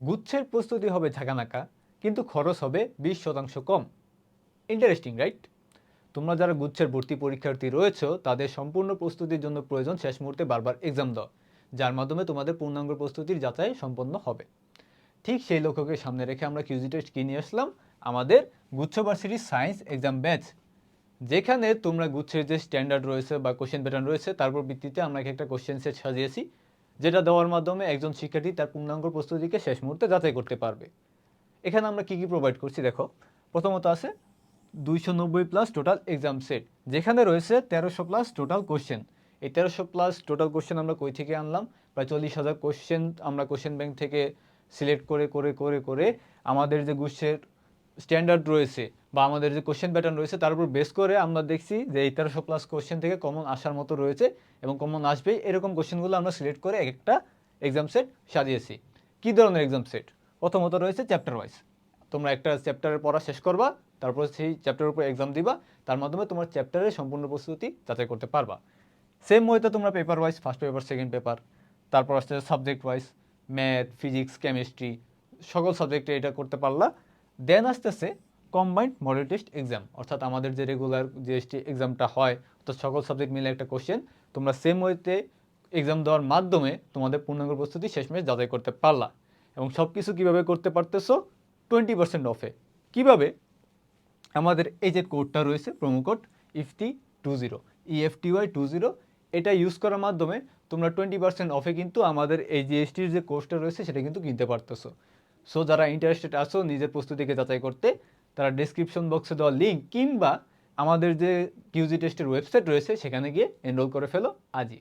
গুচ্ছের প্রস্তুতি হবে ঝাঁকানাকা কিন্তু খরচ হবে বিশ শতাংশ কম। ইন্টারেস্টিং রাইট তোমরা যারা গুচ্ছের ভর্তি পরীক্ষার্থী রয়েছে, তাদের সম্পূর্ণ প্রস্তুতির জন্য প্রয়োজন শেষ মুহূর্তে বারবার এক্সাম দেওয়া, যার মাধ্যমে তোমাদের পূর্ণাঙ্গ প্রস্তুতির যাচাই সম্পন্ন হবে। ঠিক সেই লক্ষ্যকে সামনে রেখে আমরা কিউজি টেস্ট কিনে আসলাম? আমাদের গুচ্ছ ভার্সিটির সায়েন্স এক্সাম ব্যাচ যেখানে তোমরা গুচ্ছের যে স্ট্যান্ডার্ড রয়েছে বা কোশ্চেন প্যাটার্ন রয়েছে তারপর ভিত্তিতে আমরা একটা কোশ্চেন সেট সাজিয়েছি। যেটা দেওয়ার মাধ্যমে একজন শিক্ষার্থী তার পূর্ণাঙ্গ প্রস্তুতিকে শেষ মুহূর্তে যাচাই করতে পারবে। এখানে আমরা কি কি প্রোভাইড করছি দেখো? প্রথমত আছে দুইশো নব্বই প্লাস টোটাল এক্সাম সেট যেখানে রয়েছে তেরোশো প্লাস টোটাল কোশ্চেন এই তেরোশো প্লাস টোটাল কোশ্চেন আমরা কই থেকে আনলাম? প্রায় চল্লিশ হাজার কোশ্চেন আমরা কোশ্চেন ব্যাংক থেকে সিলেক্ট করে করে করে করে আমাদের যে গুচ্ছের স্ট্যান্ডার্ড রয়েছে বা আমাদের যে কোশ্চেন প্যাটার্ন রয়েছে, তার উপর বেস করে আমরা দেখছি যে এই তেরোশো প্লাস কোশ্চেন থেকে কমন আসার মতো রয়েছে এবং কমন আসবেই। এরকম কোশ্চেনগুলো আমরা সিলেক্ট করে এক একটা এক্সাম সেট সাজিয়েছি। কী ধরনের এক্সাম সেট প্রথমত রয়েছে চ্যাপ্টার ওয়াইজ তোমরা একটা চ্যাপ্টারের পড়া শেষ করবা, তারপর সেই চ্যাপ্টারের উপর এক্সাম দিবা, তার মাধ্যমে তোমার চ্যাপ্টারের সম্পূর্ণ প্রস্তুতি যাচাই করতে পারবা। সেম ওয়েতে তোমরা paper wise first paper second paper তারপর আসছে subject wise math physics chemistry সকল সাবজেক্টে এটা করতে পারলা। দেন আসতেছে কম্বাইন্ড মডেল টেস্ট এক্সাম অর্থাৎ আমাদের যে রেগুলার জিএসটি এক্সামটা হয়, অর্থাৎ সকল সাবজেক্ট মিলে একটা কোশ্চেন তোমরা সেম ওয়েতে এক্সাম দেওয়ার মাধ্যমে তোমাদের পূর্ণাঙ্গ প্রস্তুতি শেষমেশ যাচাই করতে পারলা। এবং সব কিছু কীভাবে করতে পারতেছো? টোয়েন্টি পার্সেন্ট অফে কীভাবে? আমাদের এই যে কোডটা রয়েছে promo code EFTY two zero E F T Y two zero এটা ইউজ করার মাধ্যমে তোমরা টোয়েন্টি পার্সেন্ট অফে কিন্তু আমাদের এই জিএসটির যে কোর্সটা রয়েছে, সেটা কিন্তু কিনতে পারতেছো। সো যারা ইন্টারেস্টেড আছো, নিজের প্রস্তুতিকে যাচাই করতে, তারা ডিসক্রিপশন বক্সে দেওয়া লিঙ্ক কিংবা আমাদের যে কিউজি টেস্টের ওয়েবসাইট রয়েছে, সেখানে গিয়ে এনরোল করে ফেলো। আজই।